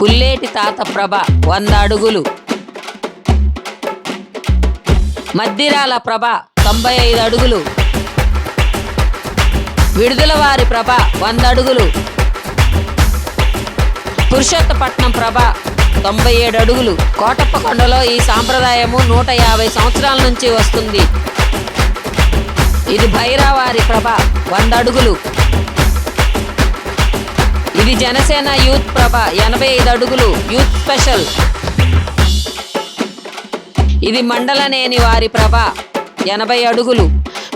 పుల్లేటి తాత ప్రభ వంద అడుగులు. మద్దిరాల ప్రభ తొంభై ఐదు అడుగులు. విడుదల వారి ప్రభ వంద అడుగులు. పురుషోత్తపట్నం ప్రభ తొంభై ఏడు అడుగులు. కోటప్పకొండలో ఈ సాంప్రదాయము నూట యాభై సంవత్సరాల నుంచి వస్తుంది. ఇది భైరావారి ప్రభ వంద అడుగులు. ఇది జనసేన యూత్ ప్రభ ఎనభై ఐదు అడుగులు యూత్ స్పెషల్. ఇది మండలనేని వారి ప్రభ ఎనభై అడుగులు.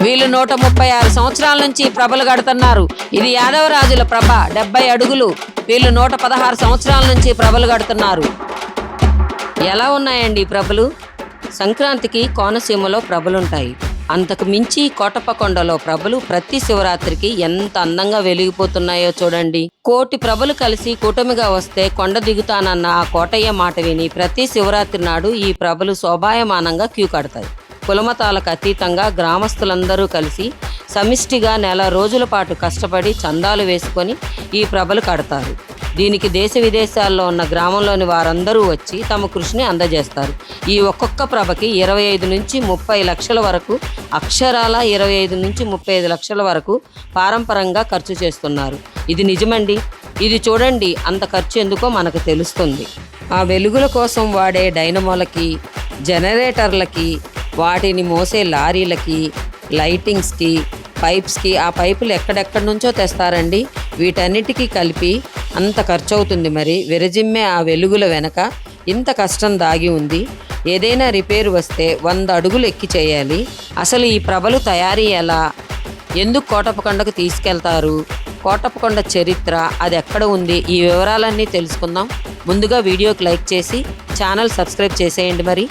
వీళ్ళు నూట ముప్పై ఆరు సంవత్సరాల నుంచి ప్రభలు కడుతున్నారు ఇది యాదవరాజుల ప్రభ డెబ్బై అడుగులు. వీళ్ళు నూట పదహారు సంవత్సరాల నుంచి ప్రభలు కడుతున్నారు ఎలా ఉన్నాయండి ప్రభలు? సంక్రాంతికి కోనసీమలో ప్రభలుంటాయి. అంతకు మించి కోటప్పకొండలో ప్రభలు ప్రతి శివరాత్రికి ఎంత అందంగా వెలిగిపోతున్నాయో చూడండి. కోటి ప్రభలు కలిసి కూటమిగా వస్తే కొండ దిగుతానన్న ఆ కోటయ్య మాట విని ప్రతి శివరాత్రి నాడు ఈ ప్రభలు శోభాయమానంగా క్యూ కడతాయి. కులమతాలకు అతీతంగా గ్రామస్తులందరూ కలిసి సమిష్టిగా నెల రోజుల పాటు కష్టపడి చందాలు వేసుకొని ఈ ప్రభలు కడతారు. దీనికి దేశ విదేశాల్లో ఉన్న గ్రామంలోని వారందరూ వచ్చి తమ కృషిని అందజేస్తారు. ఈ ఒక్కొక్క ప్రభకి ఇరవై ఐదు నుంచి ముప్పై లక్షల వరకు అక్షరాల ఇరవై ఐదు నుంచి ముప్పై ఐదు లక్షల వరకు పారంపరంగా ఖర్చు చేస్తున్నారు. ఇది నిజమండి? ఇది చూడండి అంత ఖర్చు ఎందుకో మనకు తెలుస్తుంది. ఆ వెలుగుల కోసం వాడే డైనమోలకి జనరేటర్లకి వాటిని మోసే లారీలకి లైటింగ్స్కి పైప్స్కి ఆ పైపులు ఎక్కడెక్కడి నుంచో తెస్తారండి. వీటన్నిటికీ కలిపి అంత ఖర్చు అవుతుంది మరి. విరజిమ్మే ఆ వెలుగుల వెనక ఇంత కష్టం దాగి ఉంది. ఏదైనా రిపేర్ వస్తే వంద అడుగులు ఎక్కి చేయాలి. అసలు ఈ ప్రభలు తయారీ ఎలా? ఎందుకు కోటప్పకొండకు తీసుకెళ్తారు? కోటప్పకొండ చరిత్ర అది ఎక్కడ ఉంది? ఈ వివరాలన్నీ తెలుసుకుందాం. ముందుగా వీడియోకి లైక్ చేసి ఛానల్ సబ్స్క్రైబ్ చేసేయండి మరి.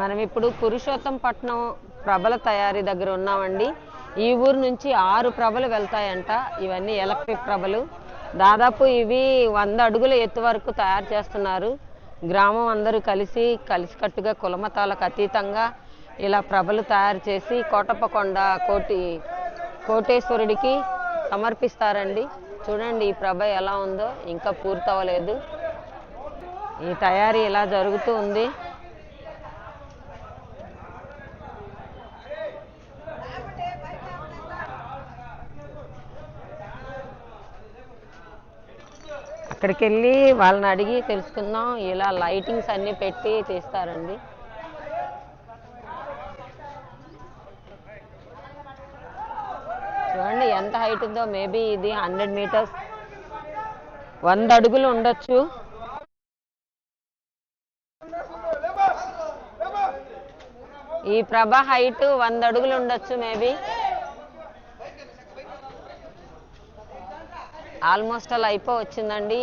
మనం ఇప్పుడు పురుషోత్తం పట్నం ప్రభల తయారీ దగ్గర ఉన్నామండి. ఈ ఊరు నుంచి ఆరు ప్రభలు వెళ్తాయంట. ఇవన్నీ ఎలక్ట్రిక్ ప్రభలు. దాదాపు ఇవి వంద అడుగుల ఎత్తు వరకు తయారు చేస్తున్నారు. గ్రామం అందరూ కలిసి కలిసికట్టుగా కులమతాలకు అతీతంగా ఇలా ప్రభలు తయారు చేసి కోటప్పకొండ కోటి కోటేశ్వరుడికి సమర్పిస్తారండి. చూడండి ఈ ప్రభ ఎలా ఉందో. ఇంకా పూర్తవలేదు. ఈ తయారీ ఇలా జరుగుతూ ఉంది. అక్కడికి వెళ్ళి వాళ్ళని అడిగి తెలుసుకుందాం. ఇలా లైటింగ్స్ అన్నీ పెట్టి తీస్తారండి. చూడండి ఎంత హైట్ ఉందో మేబీ ఇది హండ్రెడ్ మీటర్స్ వంద అడుగులు ఉండొచ్చు. ఈ ప్రభ హైట్ వంద అడుగులు ఉండొచ్చు మేబీ ఆల్మోస్ట్ అలా అయిపో వచ్చిందండి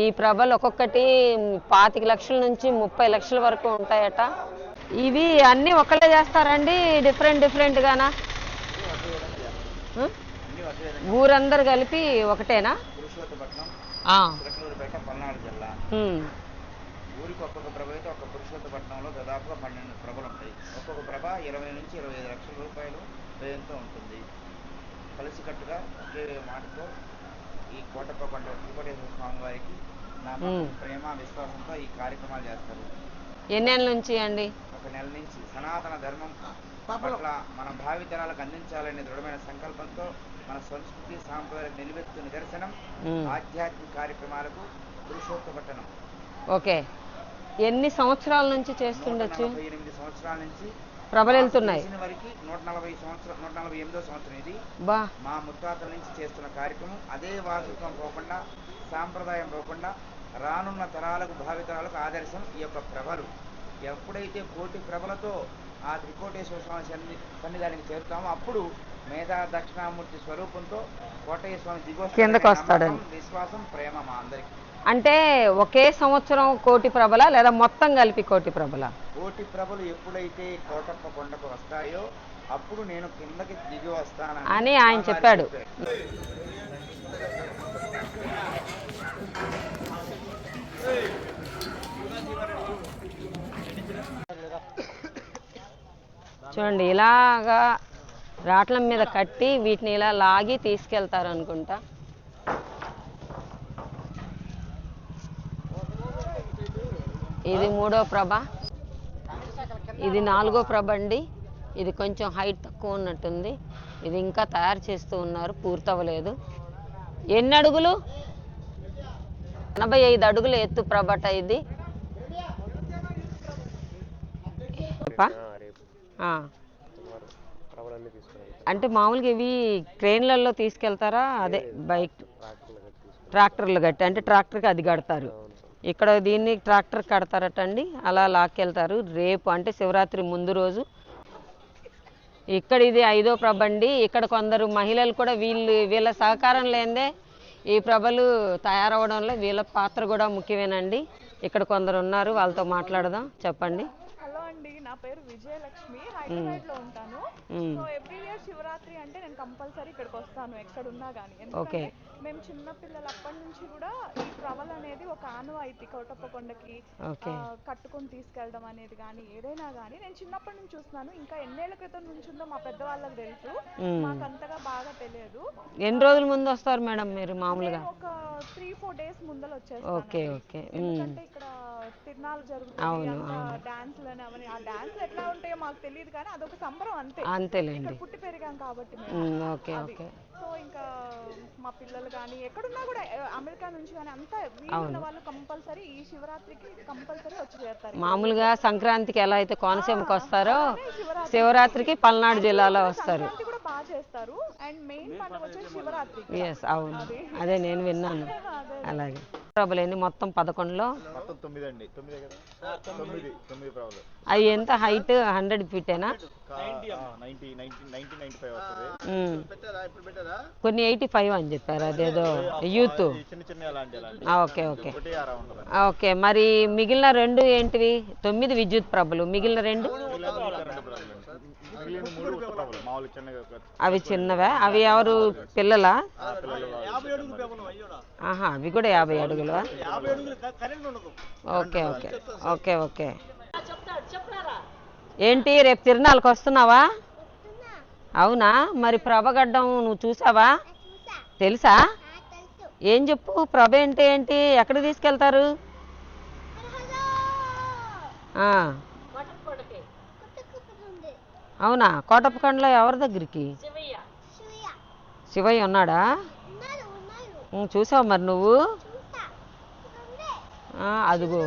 ఈ ప్రభలు ఒక్కొక్కటి పాతిక లక్షల నుంచి ముప్పై లక్షల వరకు ఉంటాయట. ఇవి అన్నీ ఒకళ్ళే చేస్తారండి డిఫరెంట్ డిఫరెంట్ గానా? ఊరందరు కలిపి ఒకటేనా? ఊరికి ఒక్కొక్క ప్రభ అయితే ఒక పురుషోత్తపట్నంలో దాదాపుగా పన్నెండు ప్రభలు ఉంటాయి. ఒక్కొక్క ప్రభ ఇరవై నుంచి ఇరవై ఐదు లక్షల రూపాయలు వ్యయంతో ఉంటుంది. కలిసికట్టుగా ఒకే మాటతో ఈ కోటప్పకొండ వెంకటేశ్వర స్వామి వారికి మ్మ్. ప్రేమ విశ్వాసంతో ఈ కార్యక్రమాలు చేస్తారు. ఎన్నేళ్ళ నుంచి అండి? ఒక నెల నుంచి సనాతన ధర్మం పట్ల మన భావితరాలకు అందించాలనే దృఢమైన సంకల్పంతో మన సంస్కృతి సాంప్రదాయాలకు నిలువెత్తు నిదర్శనం. ఆధ్యాత్మిక కార్యక్రమాలకు పురుషోత్తపట్టణం ఓకే. ఎన్ని సంవత్సరాల నుంచి చేస్తుండొచ్చు? ఎనిమిది సంవత్సరాల నుంచి వరకు నూట నలభై సంవత్సరం నూట నలభై ఎనిమిదో సంవత్సరం ఇది. బా. మా ముత్తాతల నుంచి చేస్తున్న కార్యక్రమం అదే వారసత్వం పోకుండా సాంప్రదాయం పోకుండా రానున్న తరాలకు భావితరాలకు ఆదర్శం ఈ యొక్క ప్రభలు. ఎప్పుడైతే కోటి ప్రభలతో ఆ త్రికోటేశ్వర స్వామి సన్ని సన్నిధానికి చేరుతామో అప్పుడు మేధా దక్షిణామూర్తి స్వరూపంతో కోటయ్య స్వామి దిగొస్తాడనే కిందకు వస్తాడని. నమ్మకం, విశ్వాసం ప్రేమ మా అందరికి. అంటే ఒకే సంవత్సరం కోటి ప్రభల లేదా మొత్తం కలిపి కోటి ప్రభల కోటి ప్రభలు ఎప్పుడైతే కోటప్ప కొండకు వస్తాయో అప్పుడు నేను కిందకి దిగి వస్తానని అని ఆయన చెప్పాడు. చూడండి ఇలాగా రాట్ల మీద కట్టి వీటిని ఇలా లాగి తీసుకెళ్తారు అనుకుంటా ఇది మూడో ప్రభ. ఇది నాలుగో ప్రభ అండి. ఇది కొంచెం హైట్ తక్కువ ఉన్నట్టుంది. ఇది ఇంకా తయారు చేస్తూ ఉన్నారు పూర్తవ్వలేదు. ఎన్ని అడుగులు? ఎనభై ఐదు అడుగుల ఎత్తు ప్రభట ఇది. అంటే మామూలుగా ఇవి క్రేన్లలో తీసుకెళ్తారా? అదే బైక్ ట్రాక్టర్లు కట్టి అంటే ట్రాక్టర్కి అది కడతారు. ఇక్కడ దీన్ని ట్రాక్టర్ కడతారట అండి అలా లాక్కెళ్తారు. రేపు అంటే శివరాత్రి ముందు రోజు. ఇక్కడ ఇది ఐదో ప్రభ అండి ఇక్కడ కొందరు మహిళలు కూడా వీళ్ళు వీళ్ళ సహకారం లేదే ఈ ప్రభలు తయారవడంలో వీళ్ళ పాత్ర కూడా ముఖ్యమేనండి. ఇక్కడ కొందరు ఉన్నారు. వాళ్ళతో మాట్లాడదాం. చెప్పండి. హలో అండి. నా పేరు విజయలక్ష్మి. ఉంటాను. సో ఎవ్రీ ఇయర్ శివరాత్రి అంటే నేను కంపల్సరీ ఇక్కడికి వస్తాను. ఎక్కడ ఉన్నా కానీ ఓకే. మేము చిన్న పిల్లలు అప్పటి నుంచి కూడా ఈ ప్రవల్ అనేది ఒక ఆనవాయితీ కోటప్పకొండకి కట్టుకొని తీసుకెళ్ళడం అనేది కానీ ఏదైనా కానీ. నేను చిన్నప్పటి నుంచి చూస్తున్నాను. ఇంకా ఎన్నేళ్ళ క్రితం నుంచి ఉందో మా పెద్దవాళ్ళకి తెలుసు. మాకు అంతగా బాగా తెలియదు. ఎన్ని రోజుల ముందు వస్తారు మేడం మీరు మామూలుగా? ఒక త్రీ ఫోర్ డేస్ ముందర వచ్చేస్తాను. Okay okay. ఎందుకంటే ఇక్కడ తిరునాళ్ళు జరుగుతుంది. డాన్సులు అని ఆ డాన్సులు ఎట్లా ఉంటాయో మాకు తెలియదు కానీ అదొక సంబరం అంతే. అంతేలేండి. పుట్టి పెరిగాం కాబట్టి. ఓకే. సో ఇంకా మా పిల్లలు కానీ ఎక్కడున్నా కూడా అమెరికా నుంచి కానీ అంతా వీలున్న వాళ్ళు కంపల్సరీ ఈ శివరాత్రికి కంపల్సరీ వచ్చి చేస్తారు మామూలుగా సంక్రాంతికి ఎలా అయితే కోనసీమకి వస్తారో శివరాత్రి శివరాత్రికి పల్నాడు జిల్లాలో వస్తారు. సంక్రాంతి కూడా బాగా చేస్తారు. అండ్ మెయిన్ పండుగ వచ్చేసి శివరాత్రి ఎస్ అవును. అదే. నేను విన్నాను. అలాగే. మొత్తం పదకొండులో. మొత్తం ప్రాబ్లం అవి ఎంత? హైట్ హండ్రెడ్ పెట్టారా కొన్ని ఎయిటీ ఫైవ్ అని చెప్పారు అదేదో యూత్ ఈ చిన్న చిన్న అలాంటి అలాంటి. Okay okay. ఓకే మరి మిగిలిన రెండు ఏంటివి? తొమ్మిది విద్యుత్ ప్రభలు మిగిలిన రెండు? అవి చిన్నవే? అవి ఎవరు? పిల్లలా? ఆ పిల్లలు వాళ్ళు. ఆహా అవి కూడా యాభై అడుగులు? Okay okay okay okay. ఏంటి రేపు తిరునాళ్ళకి వస్తున్నావా? అవునా? మరి ప్రభగడ్డం నువ్వు చూసావా? తెలుసా? ఏం చెప్పు? ప్రభ అంటే ఏంటి? ఎక్కడ తీసుకెళ్తారు. అవునా? కోటప్పకొండలో ఎవరి దగ్గరికి? శివయ్య ఉన్నాడా? చూసావు మరి నువ్వు? అదిగో.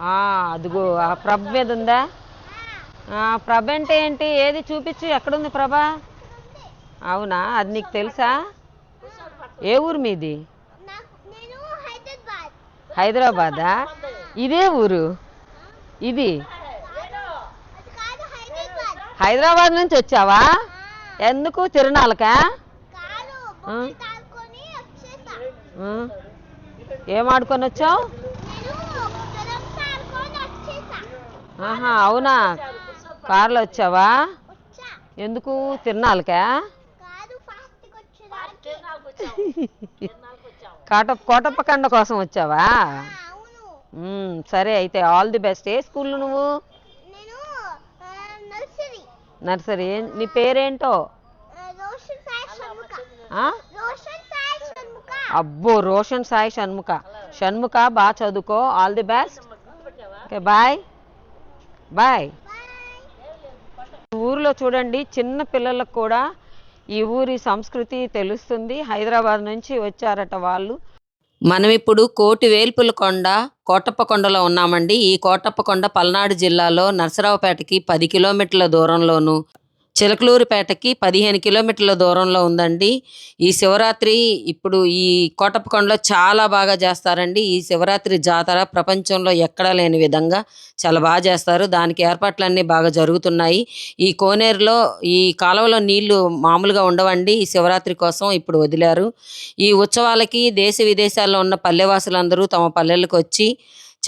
ఆ, అదిగో. ఆ ప్రభ మీద ఉందా? ప్రభ అంటే ఏంటి? ఏది చూపించు. ఎక్కడుంది ప్రభ? అవునా? అది నీకు తెలుసా? ఏ ఊరు మీది? హైదరాబాదా? ఇదే ఊరు? ఇది? హైదరాబాద్ హైదరాబాద్ నుంచి వచ్చావా? ఎందుకు? తిరునాళ్ళకా కాదు బొమ్మలు తాడుకొని వచ్చేసా ఆ? ఏం ఆడుకొని వచ్చావు? ఆహా అవునా? కార్లో వచ్చావా? వచ్చా ఎందుకు వచ్చేదానికి కాట కోటప్పకండ కోసం వచ్చావా? సరే అయితే ఆల్ ది బెస్ట్. ఏ స్కూల్ నువ్వు? నర్సరీ. నీ పేరేంటో ఆ, రోషన్ సాయి షణ్ముఖ ఆ? రోషన్ సాయి షణ్ముఖ అబ్బో రోషన్ సాయి షణ్ముఖ. షణ్ముఖ బాగా చదువుకో. All the best okay bye bye ఊరిలో చూడండి చిన్న పిల్లలకు కూడా ఈ ఊరి సంస్కృతి తెలుస్తుంది. హైదరాబాద్ నుంచి వచ్చారట వాళ్ళు. మనం ఇప్పుడు కోటి వేల్పుల కొండ కోటప్పకొండలో ఉన్నామండి. ఈ కోటప్పకొండ పల్నాడు జిల్లాలో నరసరావుపేటకి పది కిలోమీటర్ల దూరంలోను చిలకలూరిపేటకి పదిహేను కిలోమీటర్ల దూరంలో ఉందండి. ఈ శివరాత్రి ఇప్పుడు ఈ కోటప్పకొండలో చాలా బాగా చేస్తారండి. ఈ శివరాత్రి జాతర ప్రపంచంలో ఎక్కడా లేని విధంగా చాలా బాగా చేస్తారు. దానికి ఏర్పాట్లన్నీ బాగా జరుగుతున్నాయి. ఈ కోనేరులో ఈ కాలువలో నీళ్ళు మామూలుగా ఉండవండి. ఈ శివరాత్రి కోసం ఇప్పుడు వదిలారు. ఈ ఉత్సవాలకి దేశ విదేశాల్లో ఉన్న పల్లెవాసులందరూ తమ పల్లెలకు వచ్చి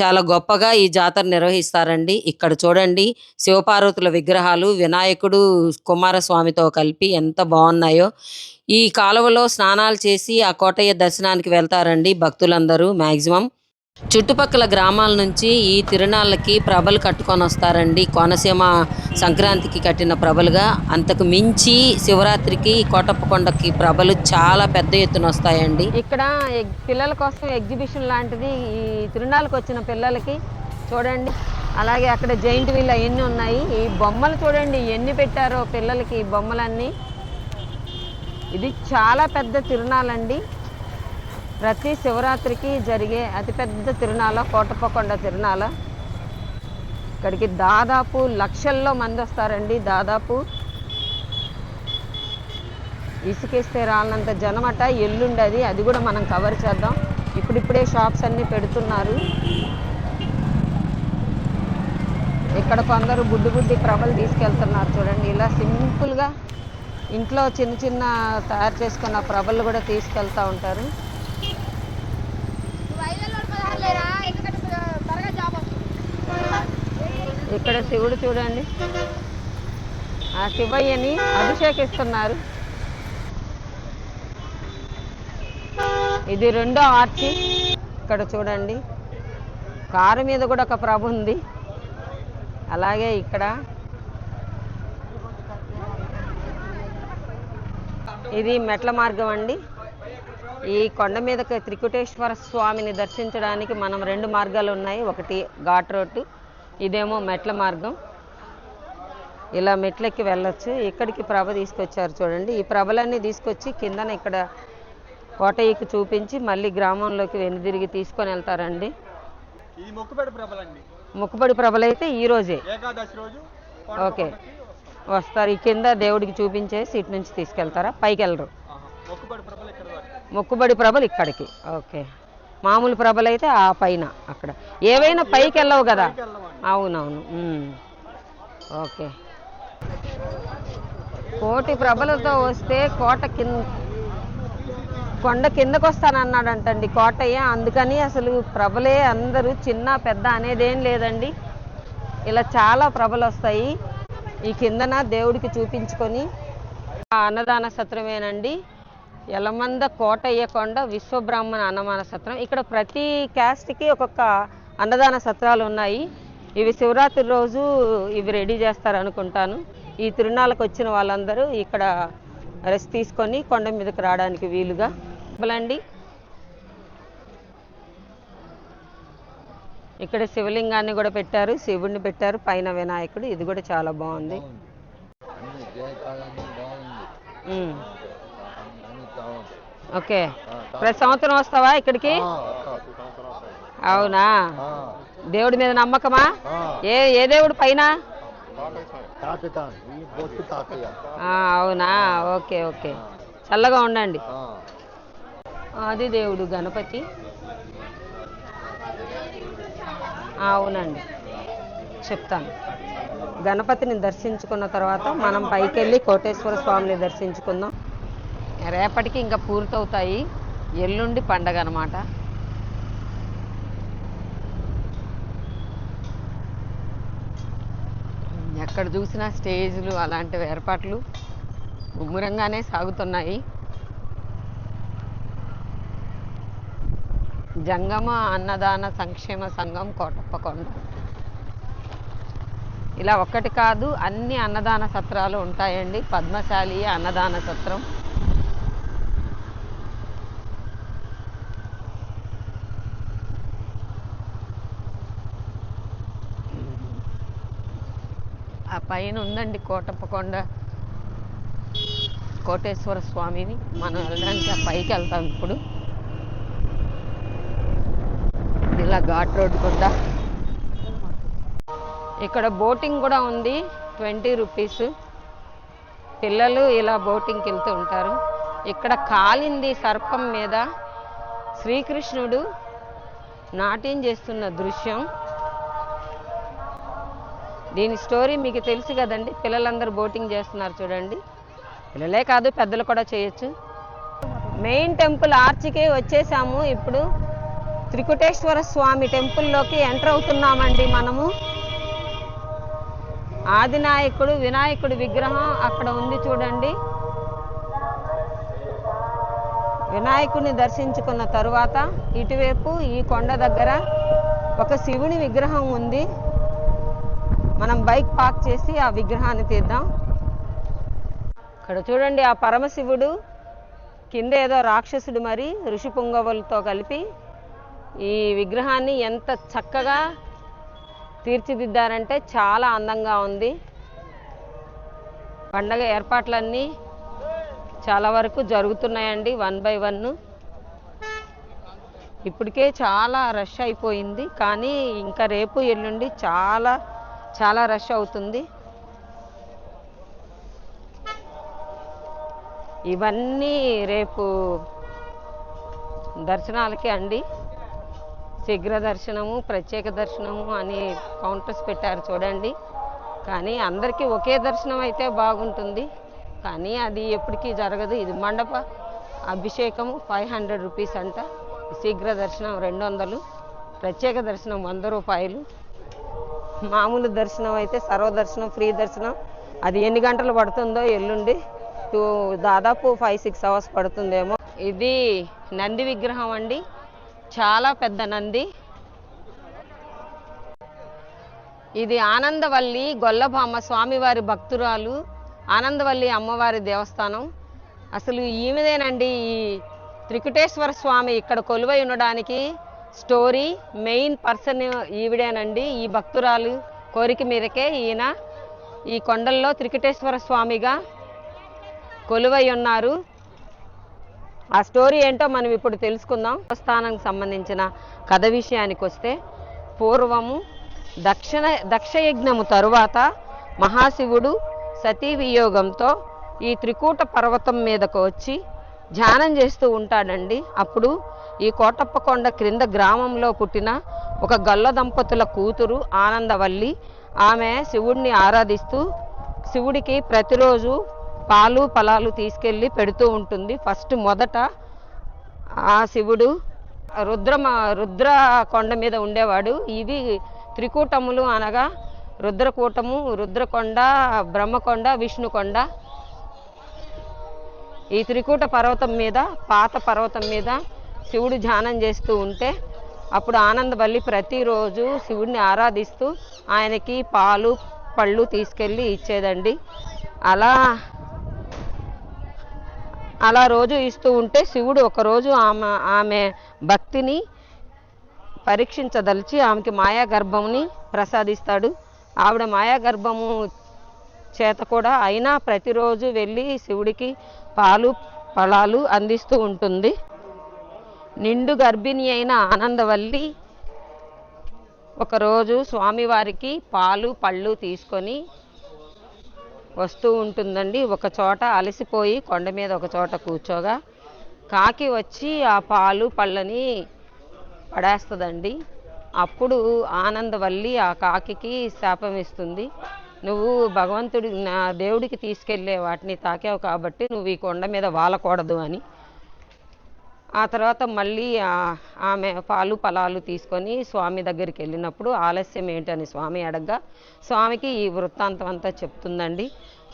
చాలా గొప్పగా ఈ జాతర నిర్వహిస్తారండి. ఇక్కడ చూడండి శివపార్వతుల విగ్రహాలు వినాయకుడు కుమారస్వామితో కలిపి ఎంత బాగున్నాయో. ఈ కాలువలో స్నానాలు చేసి ఆ కోటయ్య దర్శనానికి వెళ్తారండి భక్తులందరూ మ్యాక్సిమం చుట్టుపక్కల గ్రామాల నుంచి ఈ తిరునాళ్ళకి ప్రభలు కట్టుకొని వస్తారండి. కోనసీమ సంక్రాంతికి కట్టిన ప్రభలుగా. అంతకు మించి శివరాత్రికి కోటప్పకొండకి ప్రభలు చాలా పెద్ద ఎత్తున వస్తాయండి. ఇక్కడ పిల్లల కోసం ఎగ్జిబిషన్ లాంటిది ఈ తిరునాళ్ళకి వచ్చిన పిల్లలకి చూడండి. అలాగే అక్కడ జైంట్ వీల్ అవన్నీ ఉన్నాయి. ఈ బొమ్మలు చూడండి ఎన్ని పెట్టారో పిల్లలకి ఈ బొమ్మలన్నీ. ఇది చాలా పెద్ద తిరునాళ్ళండి ప్రతి శివరాత్రికి జరిగే అతిపెద్ద తిరునాళ కోటప్పకొండ తిరునాళ. ఇక్కడికి దాదాపు లక్షల్లో మంది వస్తారండి దాదాపు. ఇసుకేస్తే రానంత జనమట ఎల్లుండది అది కూడా మనం కవర్ చేద్దాం. ఇప్పుడిప్పుడే షాప్స్ అన్నీ పెడుతున్నారు. ఇక్కడ కొందరు బుడ్డి బుడ్డి ప్రభలు తీసుకెళ్తున్నారు చూడండి ఇలా సింపుల్గా ఇంట్లో చిన్న చిన్న తయారు చేసుకున్న ప్రభలు కూడా తీసుకెళ్తూ ఉంటారు. ఇక్కడ శివుడు చూడండి. ఆ శివయ్యని అభిషేకిస్తున్నారు. ఇది రెండో ఆర్చి ఇక్కడ చూడండి. కారు మీద కూడా ఒక ప్రభు ఉంది. అలాగే ఇక్కడ ఇది మెట్ల మార్గం అండి. ఈ కొండ మీద త్రికుటేశ్వర స్వామిని దర్శించడానికి మనం రెండు మార్గాలు ఉన్నాయి. ఒకటి ఘాట్ రోడ్డు ఇదేమో మెట్ల మార్గం. ఇలా మెట్లెక్కి వెళ్ళొచ్చు. ఇక్కడికి ప్రభ తీసుకొచ్చారు చూడండి. ఈ ప్రభలన్నీ తీసుకొచ్చి కిందన ఇక్కడ కోటయ్యకి చూపించి మళ్ళీ గ్రామంలోకి వెనుదిరిగి తీసుకొని వెళ్తారండి. మొక్కుబడి ప్రభలైతే ఈ రోజే. ఓకే. వస్తారు. ఈ కింద దేవుడికి చూపించేసి ఇటు నుంచి తీసుకెళ్తారా? పైకి వెళ్ళరు. మొక్కుబడి ప్రభలు ఇక్కడికి. ఓకే. మామూలు ప్రభలు అయితే ఆ పైన అక్కడ. ఏవైనా పైకి వెళ్ళవు కదా. అవునవును. ఓకే. కోటి ప్రభలతో వస్తే కోట కింద కొండ కిందకు వస్తానన్నాడంటండి కోటయ్య. అందుకని అసలు ప్రభలే అందరూ చిన్న పెద్ద అనేదేం లేదండి. ఇలా చాలా ప్రభలు వస్తాయి ఈ కిందన దేవుడికి చూపించుకొని ఆ అన్నదాన సత్రమేనండి. యలమంద కోటయ్య కొండ విశ్వబ్రాహ్మణ అన్నదాన సత్రం. ఇక్కడ ప్రతి క్యాస్ట్కి ఒక్కొక్క అన్నదాన సత్రాలు ఉన్నాయి. ఇవి శివరాత్రి రోజు ఇవి రెడీ చేస్తారు అనుకుంటాను ఈ తిరునాళ్ళకు వచ్చిన వాళ్ళందరూ ఇక్కడ రెస్ట్ తీసుకొని కొండ మీదకి రావడానికి వీలుగా అండి ఇక్కడ శివలింగాన్ని కూడా పెట్టారు శివుడిని పెట్టారు పైన వినాయకుడు. ఇది కూడా చాలా బాగుంది. ఓకే. ప్రతి సంవత్సరం వస్తావా ఇక్కడికి? అవునా? దేవుడి మీద నమ్మకమా? ఏ ఏ దేవుడు పైన? అవునా? Okay okay. చల్లగా ఉండండి. అది దేవుడు గణపతి. అవునండి. చెప్తాను. గణపతిని దర్శించుకున్న తర్వాత మనం పైకి వెళ్ళి కోటేశ్వర స్వామిని దర్శించుకుందాం. రేపటికి ఇంకా పూర్తవుతాయి. ఎల్లుండి పండగ అనమాట ఎక్కడ చూసినా స్టేజ్లు అలాంటి ఏర్పాట్లు ముమ్మరంగానే సాగుతున్నాయి. జంగమ అన్నదాన సంక్షేమ సంఘం కోటప్పకొండ. ఇలా ఒక్కటి కాదు అన్ని అన్నదాన సత్రాలు ఉంటాయండి. పద్మశాలి అన్నదాన సత్రం. పైన ఉందండి కోటప్పకొండ. కోటేశ్వర స్వామిని మనం వెళ్ళడానికి ఆ పైకి వెళ్తాం ఇప్పుడు. ఇలా ఘాట్ రోడ్ కూడా ఇక్కడ బోటింగ్ కూడా ఉంది ట్వంటీ రూపీస్. పిల్లలు ఇలా బోటింగ్కి వెళ్తూ ఉంటారు. ఇక్కడ కాలింది సర్పం మీద శ్రీకృష్ణుడు నాట్యం చేస్తున్న దృశ్యం. దీని స్టోరీ మీకు తెలుసు కదండి. పిల్లలందరూ బోటింగ్ చేస్తున్నారు చూడండి. పిల్లలే కాదు పెద్దలు కూడా చేయొచ్చు. మెయిన్ టెంపుల్ ఆర్చికే వచ్చేసాము ఇప్పుడు. త్రికుటేశ్వర స్వామి టెంపుల్లోకి ఎంటర్ అవుతున్నామండి మనము. ఆదినాయకుడు వినాయకుడి విగ్రహం అక్కడ ఉంది చూడండి. వినాయకుడిని దర్శించుకున్న తరువాత ఇటువైపు ఈ కొండ దగ్గర ఒక శివుని విగ్రహం ఉంది. మనం బైక్ పార్క్ చేసి ఆ విగ్రహాన్ని తీద్దాం. ఇక్కడ చూడండి ఆ పరమశివుడు కింద ఏదో రాక్షసుడు మరి ఋషి పుంగవులతో కలిపి ఈ విగ్రహాన్ని ఎంత చక్కగా తీర్చిదిద్దారంటే చాలా అందంగా ఉంది. పండగ ఏర్పాట్లన్నీ చాలా వరకు జరుగుతున్నాయండి వన్ బై వన్. ఇప్పటికే చాలా రష్ అయిపోయింది కానీ ఇంకా రేపు ఎల్లుండి చాలా చాలా రష్ అవుతుంది. ఇవన్నీ రేపు దర్శనాలకే అండి. శీఘ్ర దర్శనము ప్రత్యేక దర్శనము అని కౌంటర్స్ పెట్టారు చూడండి. కానీ అందరికీ ఒకే దర్శనం అయితే బాగుంటుంది. కానీ అది ఎప్పటికీ జరగదు. ఇది మండప అభిషేకము ఫైవ్ హండ్రెడ్ రూపీస్ అంట. శీఘ్ర దర్శనం రెండు వందలు. ప్రత్యేక దర్శనం వంద రూపాయలు. మామూలు దర్శనం అయితే సర్వదర్శనం ఫ్రీ దర్శనం. అది ఎన్ని గంటలు పడుతుందో ఎల్లుండి. టూ దాదాపు ఫైవ్ సిక్స్ అవర్స్ పడుతుందేమో. ఇది నంది విగ్రహం అండి. చాలా పెద్ద నంది. ఇది ఆనందవల్లి గొల్లభామ స్వామివారి భక్తురాలు ఆనందవల్లి అమ్మవారి దేవస్థానం. అసలు ఈమెదేనండి ఈ త్రికుటేశ్వర స్వామి ఇక్కడ కొలువై ఉండడానికి స్టోరీ మెయిన్ పర్సన్ ఈవిడేనండి. ఈ భక్తురాలు కోరిక మీదకే ఈయన ఈ కొండల్లో త్రికటేశ్వర స్వామిగా కొలువై ఉన్నారు. ఆ స్టోరీ ఏంటో మనం ఇప్పుడు తెలుసుకుందాం. దేవస్థానానికి సంబంధించిన కథ విషయానికి వస్తే పూర్వము దక్షిణ దక్షయజ్ఞము తరువాత మహాశివుడు సతీ వియోగంతో ఈ త్రికూట పర్వతం మీదకు వచ్చి ధ్యానం చేస్తూ ఉంటాడండి. అప్పుడు ఈ కోటప్పకొండ క్రింద గ్రామంలో పుట్టిన ఒక గల్ల దంపతుల కూతురు ఆనందవల్లి. ఆమె శివుడిని ఆరాధిస్తూ శివుడికి ప్రతిరోజు పాలు ఫలాలు తీసుకెళ్ళి పెడుతూ ఉంటుంది. ఫస్ట్ మొదట ఆ శివుడు రుద్రమ రుద్ర కొండ మీద ఉండేవాడు. ఇవి త్రికూటములు అనగా రుద్రకూటము రుద్రకొండ బ్రహ్మకొండ విష్ణుకొండ. ఈ త్రికూట పర్వతం మీద పాత పర్వతం మీద శివుడు ధ్యానం చేస్తూ ఉంటే అప్పుడు ఆనందవల్లి ప్రతిరోజు శివుడిని ఆరాధిస్తూ ఆయనకి పాలు పళ్ళు తీసుకెళ్ళి ఇచ్చేదండి. అలా అలా రోజు ఇస్తూ ఉంటే శివుడు ఒకరోజు ఆమె ఆమె భక్తిని పరీక్షించదలిచి ఆమెకి మాయాగర్భంని ప్రసాదిస్తాడు. ఆవిడ మాయా గర్భము చేత కూడా అయినా ప్రతిరోజు వెళ్ళి శివుడికి పాలు ఫలాలు అందిస్తూ ఉంటుంది. నిండు గర్భిణి అయిన ఆనందవల్లి ఒకరోజు స్వామివారికి పాలు పళ్ళు తీసుకొని వస్తూ ఉంటుందండి. ఒక చోట అలసిపోయి కొండ మీద ఒక చోట కూర్చోగా కాకి వచ్చి ఆ పాలు పళ్ళని పడేస్తుందండి. అప్పుడు ఆనందవల్లి ఆ కాకికి శాపం ఇస్తుంది. నువ్వు భగవంతుడి నా దేవుడికి తీసుకెళ్ళే వాటిని తాకావు కాబట్టి నువ్వు ఈ కొండ మీద వాలకూడదు అని. ఆ తర్వాత మళ్ళీ ఆమె పాలు ఫలాలు తీసుకొని స్వామి దగ్గరికి వెళ్ళినప్పుడు ఆలస్యం ఏంటని స్వామి అడగ్గా స్వామికి ఈ వృత్తాంతం అంతా చెప్తుందండి.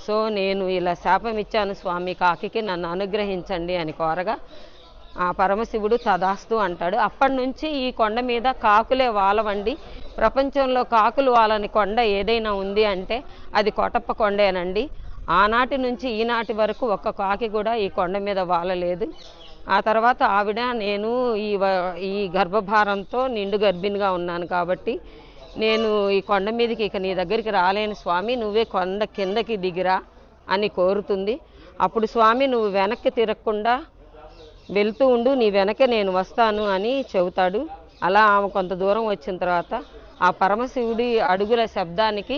సో నేను ఇలా శాపం ఇచ్చాను స్వామి కాకికి నన్ను అనుగ్రహించండి అని కోరగా ఆ పరమశివుడు తదాస్తు అంటాడు. అప్పటి నుంచి ఈ కొండ మీద కాకులే వాలవండి. ప్రపంచంలో కాకులు వాలని కొండ ఏదైనా ఉంది అంటే అది కొటప్ప కొండేనండి. ఆనాటి నుంచి ఈనాటి వరకు ఒక్క కాకి కూడా ఈ కొండ మీద వాలలేదు. ఆ తర్వాత ఆవిడ నేను ఈ వ- ఈ గర్భభారంతో నిండు గర్భిణిగా ఉన్నాను కాబట్టి నేను ఈ కొండ మీదకి ఇక నీ దగ్గరికి రాలేని స్వామి నువ్వే కొండ కిందకి దిగిరా అని కోరుతుంది. అప్పుడు స్వామి నువ్వు వెనక్కి తిరగకుండా వెళ్తూ ఉండు నీ వెనక నేను వస్తాను అని చెబుతాడు. అలా ఆమె కొంత దూరం వచ్చిన తర్వాత ఆ పరమశివుడి అడుగుల శబ్దానికి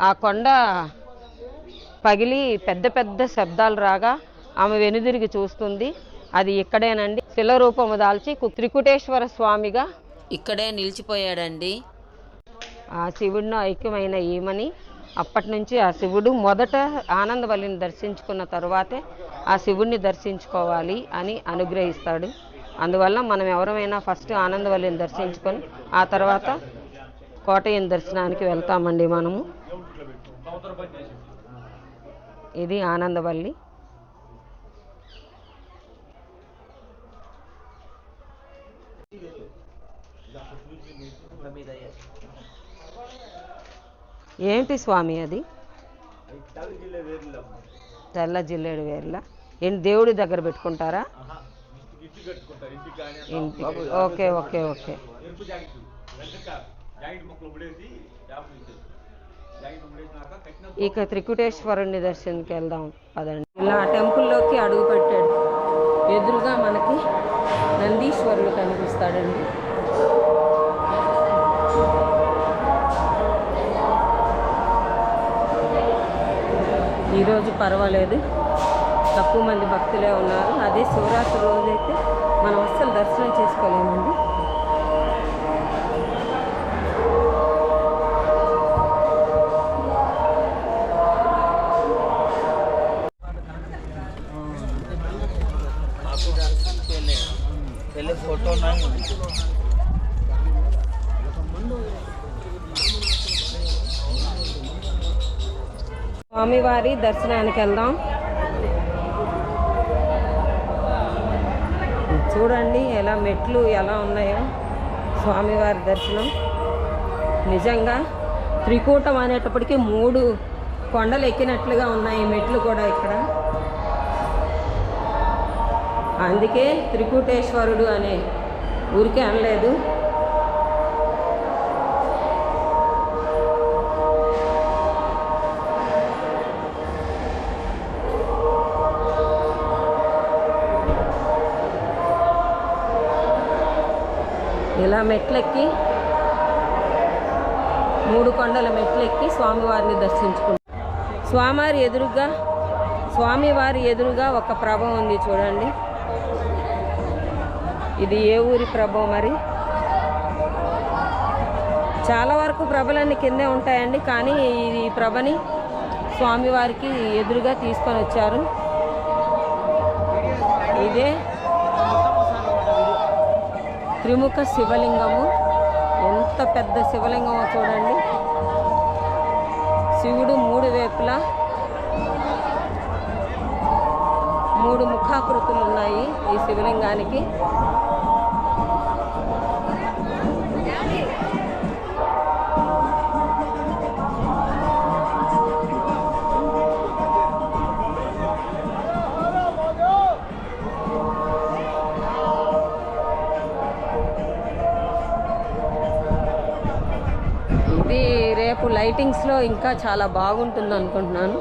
ఆ కొండ పగిలి పెద్ద పెద్ద శబ్దాలు రాగా ఆమె వెనుదిరిగి చూస్తుంది. అది ఇక్కడేనండి. శిల రూపము దాల్చి త్రికుటేశ్వర స్వామిగా ఇక్కడే నిలిచిపోయాడండి. ఆ శివుడిని ఐక్యమైన ఈమని అప్పటి నుంచి ఆ శివుడు మొదట ఆనందవల్లిని దర్శించుకున్న తరువాతే ఆ శివుడిని దర్శించుకోవాలి అని అనుగ్రహిస్తాడు. అందువల్ల మనం ఎవరమైనా ఫస్ట్ ఆనందవల్లిని దర్శించుకొని ఆ తర్వాత కోటయ్యని దర్శనానికి వెళ్తామండి మనము. ఇది ఆనందవల్లి. ఏంటి స్వామి అది? తెల్ల జిల్లేడు వేర్ల ఏంటి దేవుడి దగ్గర పెట్టుకుంటారా? ఇంటికి ఓకే ఓకే ఓకే. ఇక త్రికుటేశ్వరుని దర్శనంకి వెళ్దాం పదండి. ఇలా టెంపుల్లోకి అడుగు పెట్టాడు ఎదురుగా మనకి నందీశ్వరుడు కనిపిస్తాడండి. ఈరోజు పర్వాలేదు. తక్కువ మంది భక్తులే ఉన్నారు. అదే శివరాత్రి రోజైతే మనం స్వామివారి దర్శనానికి వెళ్దాం. చూడండి ఎలా మెట్లు ఎలా ఉన్నాయో. స్వామివారి దర్శనం. నిజంగా త్రికూటం అనేటప్పటికీ మూడు కొండలు ఎక్కినట్లుగా ఉన్నాయి మెట్లు కూడా ఇక్కడ. అందుకే త్రికూటేశ్వరుడు అనే ఊరికే అనలేదు. ఇలా మెట్లెక్కి మూడు కొండల మెట్లెక్కి స్వామివారిని దర్శించుకుంటాం స్వామివారి ఎదురుగా స్వామివారి ఎదురుగా ఒక ప్రభం ఉంది చూడండి. ఇది ఏ ఊరి ప్రభం మరి? చాలా వరకు ప్రభలన్నీ కిందే ఉంటాయండి కానీ ఈ ప్రభని స్వామివారికి ఎదురుగా తీసుకొని వచ్చారు. ఇదే త్రిముఖ శివలింగము. ఎంత పెద్ద శివలింగమో చూడండి. శివుడు మూడు వైపులా మూడు ముఖాకృతులు ఉన్నాయి ఈ శివలింగానికి. రేటింగ్స్లో ఇంకా చాలా బాగుంటుంది అనుకుంటున్నాను.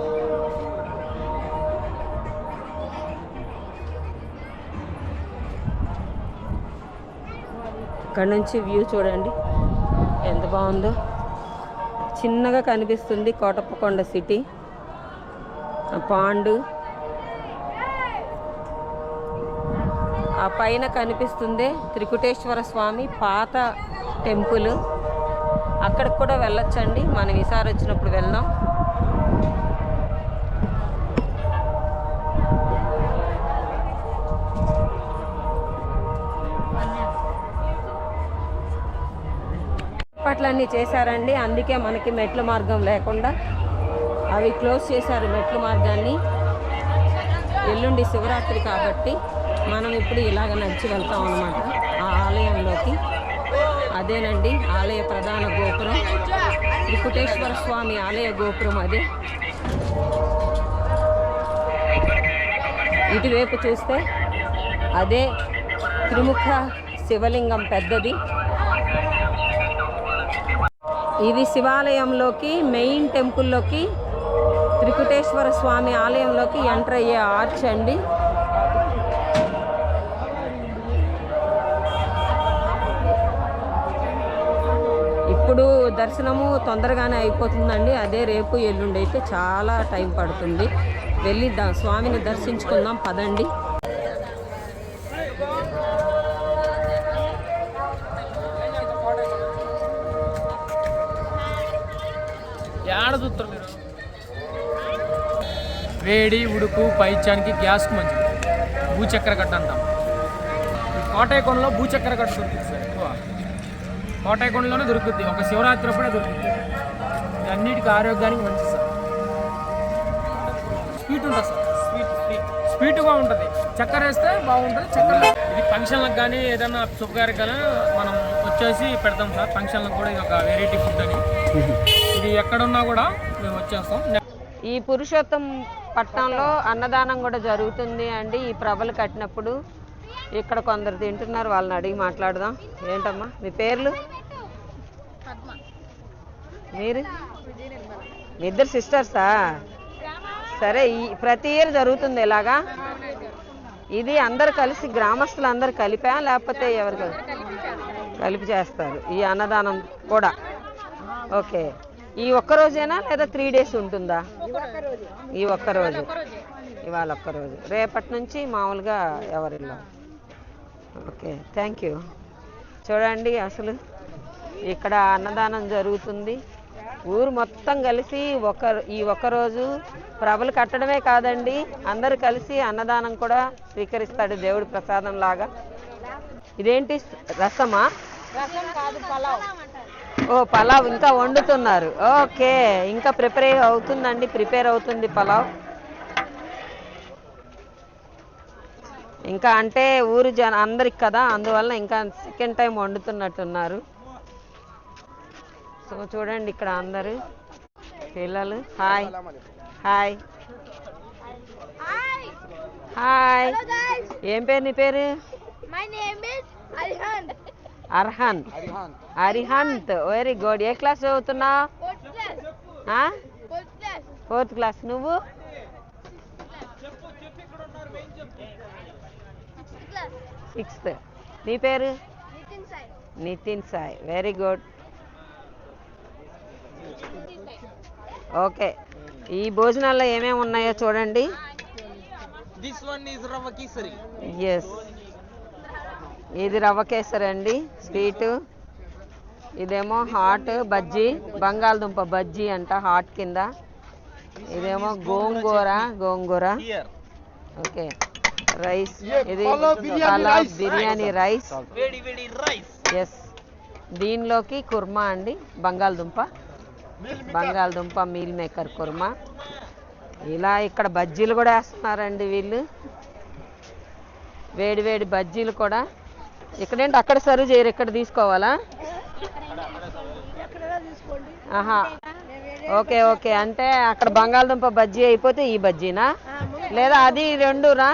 ఇక్కడ నుంచి వ్యూ చూడండి ఎంత బాగుందో. చిన్నగా కనిపిస్తుంది కోటప్పకొండ సిటీ ఆ పాండు. ఆ పైన కనిపిస్తుంది త్రికుటేశ్వర స్వామి పాత టెంపుల్. అక్కడికి కూడా వెళ్ళొచ్చండి. మనం ఈసారి వచ్చినప్పుడు వెళ్దాం. ఏర్పాట్లన్నీ చేశారండి. అందుకే మనకి మెట్ల మార్గం లేకుండా అవి క్లోజ్ చేశారు మెట్ల మార్గాన్ని. ఎల్లుండి శివరాత్రి కాబట్టి మనం ఇప్పుడు ఇలాగ నడిచి వెళ్తాం అనమాట ఆ ఆలయంలోకి. అదేనండి ఆలయ ప్రధాన గోపురం. త్రికుటేశ్వర స్వామి ఆలయ గోపురం అదే. ఇటువైపు చూస్తే అదే త్రిముఖ శివలింగం పెద్దది. ఇది శివాలయంలోకి మెయిన్ టెంపుల్లోకి త్రికుటేశ్వర స్వామి ఆలయంలోకి ఎంటర్ అయ్యే ఆర్చ్ అండి. దర్శనము తొందరగానే అయిపోతుందండి. అదే రేపు ఎల్లుండి అయితే చాలా టైం పడుతుంది. వెళ్ళి ద- స్వామిని దర్శించుకుందాం పదండి. ఏడ వేడి ఉడుకు పైత్యానికి గ్యాస్ మంచిది. భూచక్ర కట్ట అంటాం. ఈ కోటాయకొండలో భూచక్కెర కట్ట సార్. కోటాయకొండలోనే దొరుకుతుంది ఒక శివరాత్రి అప్పుడే దొరుకుతుంది ఇది అన్నిటికీ ఆరోగ్యానికి మంచిది సార్. స్వీట్ ఉంటుంది సార్. Sweet sweet. స్వీట్గా ఉంటుంది. చక్కెర వేస్తే బాగుంటుంది. చక్కెర ఇది ఫంక్షన్లకు కానీ ఏదైనా శుభకార్యం కానీ మనం వచ్చేసి పెడతాం సార్. ఫంక్షన్లకు కూడా ఇది ఒక వెరైటీ ఫుడ్ అని. ఇది ఎక్కడున్నా కూడా మేము వచ్చేస్తాం. ఈ పురుషోత్తం పట్టణంలో అన్నదానం కూడా జరుగుతుంది అండి. ఈ ప్రభలు కట్టినప్పుడు ఇక్కడ కొందరు తింటున్నారు వాళ్ళని అడిగి మాట్లాడదాం. ఏంటమ్మా మీ పేర్లు? మీరు? మీ ఇద్దరు సిస్టర్సా? సరే ఈ ప్రతి ఇయర్ జరుగుతుంది ఇలాగా ఇది అందరు కలిసి గ్రామస్తులు అందరు కలిపా లేకపోతే ఎవరు కలిపి చేస్తారు ఈ అన్నదానం కూడా. ఓకే. ఈ ఒక్క రోజేనా లేదా త్రీ డేస్ ఉంటుందా? ఈ ఒక్క రోజు. ఇవాళ ఒక్క రోజు. రేపటి నుంచి మామూలుగా ఎవరిలో? ఓకే థ్యాంక్ యూ చూడండి అసలు ఇక్కడ అన్నదానం జరుగుతుంది. ఊరు మొత్తం కలిసి ఒక ఈ ఒక్క రోజు ప్రభలు కట్టడమే కాదండి అందరూ కలిసి అన్నదానం కూడా స్వీకరిస్తాడు దేవుడి ప్రసాదం లాగా. ఇదేంటి రసమా? ఓ పలావ్ ఇంకా వండుతున్నారు. ఓకే ఇంకా ప్రిపేర్ అవుతుందండి ప్రిపేర్ అవుతుంది పలావ్. ఇంకా అంటే ఊరు జన అందరికి కదా అందువల్ల ఇంకా సెకండ్ టైం వండుతున్నట్టున్నారు. సో చూడండి ఇక్కడ అందరూ. పిల్లలు హాయ్. హాయ్. హాయ్. ఏం పేరు నీ పేరు. అర్హన్ అరిహంత్. వెరీ గుడ్ ఏ క్లాస్ చదువుతున్నావు. ఫోర్త్ క్లాస్ నువ్వు? సిక్స్త్. నీ పేరు. Nitin Sai. Very good okay ఈ భోజనాల్లో ఏమేమి ఉన్నాయో చూడండి. ఎస్ ఇది రవ్వ కేసరి అండి. స్వీటు ఇదేమో హాట్ బజ్జీ బంగాళదుంప బజ్జీ అంట హాట్ కింద. ఇదేమో గోంగూర గోంగూర. ఓకే రైస్ ఇది బిర్యానీ రైస్. ఎస్ దీనిలోకి కుర్మా అండి. బంగాళదుంప. బంగాళదుంప మీల్ మేకర్ కుర్మా. ఇలా ఇక్కడ బజ్జీలు కూడా వేస్తున్నారండి వీళ్ళు. వేడి వేడి బజ్జీలు కూడా. ఇక్కడేంటి అక్కడ సర్వ్ చేయరు. ఇక్కడ తీసుకోవాలా? ఆహా. Okay okay. అంటే అక్కడ బంగాళదుంప బజ్జీ అయిపోతే ఈ బజ్జీనా? లేదా అది రెండురా.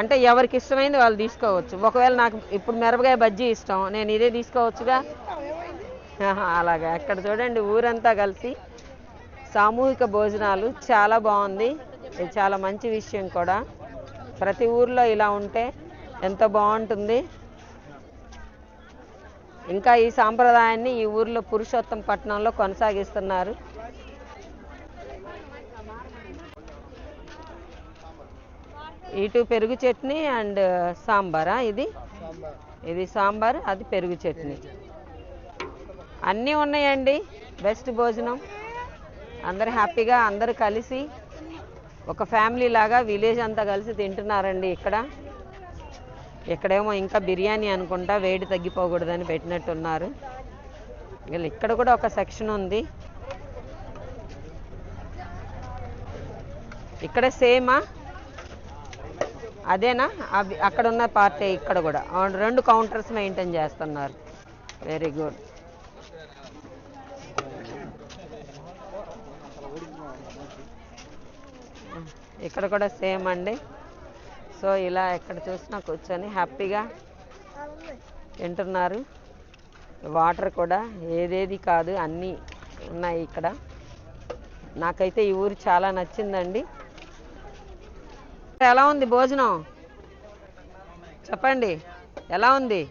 అంటే ఎవరికి ఇష్టమైంది వాళ్ళు తీసుకోవచ్చు. ఒకవేళ నాకు ఇప్పుడు మిరపకాయ బజ్జీ ఇష్టం నేను ఇదే తీసుకోవచ్చుగా? అలాగా. అక్కడ చూడండి ఊరంతా కలిసి సామూహిక భోజనాలు. చాలా బాగుంది. ఇది చాలా మంచి విషయం కూడా. ప్రతి ఊర్లో ఇలా ఉంటే ఎంతో బాగుంటుంది. ఇంకా ఈ సాంప్రదాయాన్ని ఈ ఊర్లో పురుషోత్తం పట్టణంలో కొనసాగిస్తున్నారు. ఇటు పెరుగు చట్నీ అండ్ సాంబారా ఇది? ఇది సాంబార్ అది పెరుగు చట్నీ. అన్నీ ఉన్నాయండి. బెస్ట్ భోజనం. అందరు హ్యాపీగా అందరు కలిసి ఒక ఫ్యామిలీ లాగా విలేజ్ అంతా కలిసి తింటున్నారండి ఇక్కడ. ఇక్కడేమో ఇంకా బిర్యానీ అనుకుంటా వేడి తగ్గిపోకూడదని పెట్టినట్టున్నారు. వీళ్ళు ఇక్కడ కూడా ఒక సెక్షన్ ఉంది. ఇక్కడ సేమా అదేనా? అవి అక్కడ ఉన్న పార్టీ ఇక్కడ కూడా. రెండు కౌంటర్స్ మెయింటైన్ చేస్తున్నారు. వెరీ గుడ్ ఇక్కడ కూడా సేమ్ అండి. సో ఇలా ఎక్కడ చూసినా కూర్చొని హ్యాపీగా తింటున్నారు. వాటర్ కూడా ఏదేది కాదు అన్నీ ఉన్నాయి ఇక్కడ. నాకైతే ఈ ఊరు చాలా నచ్చిందండి. ఎలా ఉంది భోజనం? చెప్పండి. ఎలా ఉంది?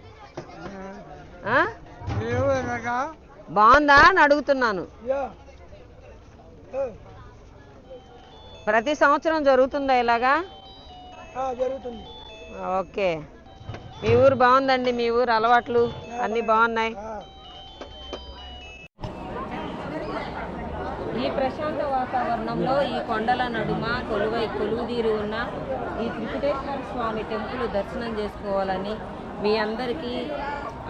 బాగుందా అని అడుగుతున్నాను. ప్రతి సంవత్సరం జరుగుతుందా ఇలాగా? జరుగుతుంది ఓకే. మీ ఊరు బాగుందండి మీ ఊరు అలవాట్లు అన్నీ బాగున్నాయి. ఈ ప్రశాంత వాతావరణంలో ఈ కొండల నడుమ కొలువై కొలువుదీరి ఉన్న ఈ త్రిపుటేశ్వర స్వామి టెంపుల్ దర్శనం చేసుకోవాలని మీ అందరికీ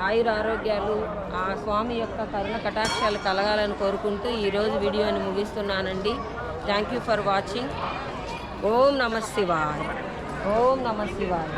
ఆయుర ఆరోగ్యాలు ఆ స్వామి యొక్క కరుణ కటాక్షాలు కలగాలని కోరుకుంటూ ఈరోజు వీడియోని ముగిస్తున్నానండి. థ్యాంక్ యూ ఫర్ వాచింగ్ ఓం నమ శివాయ. ఓం నమ శివాయ.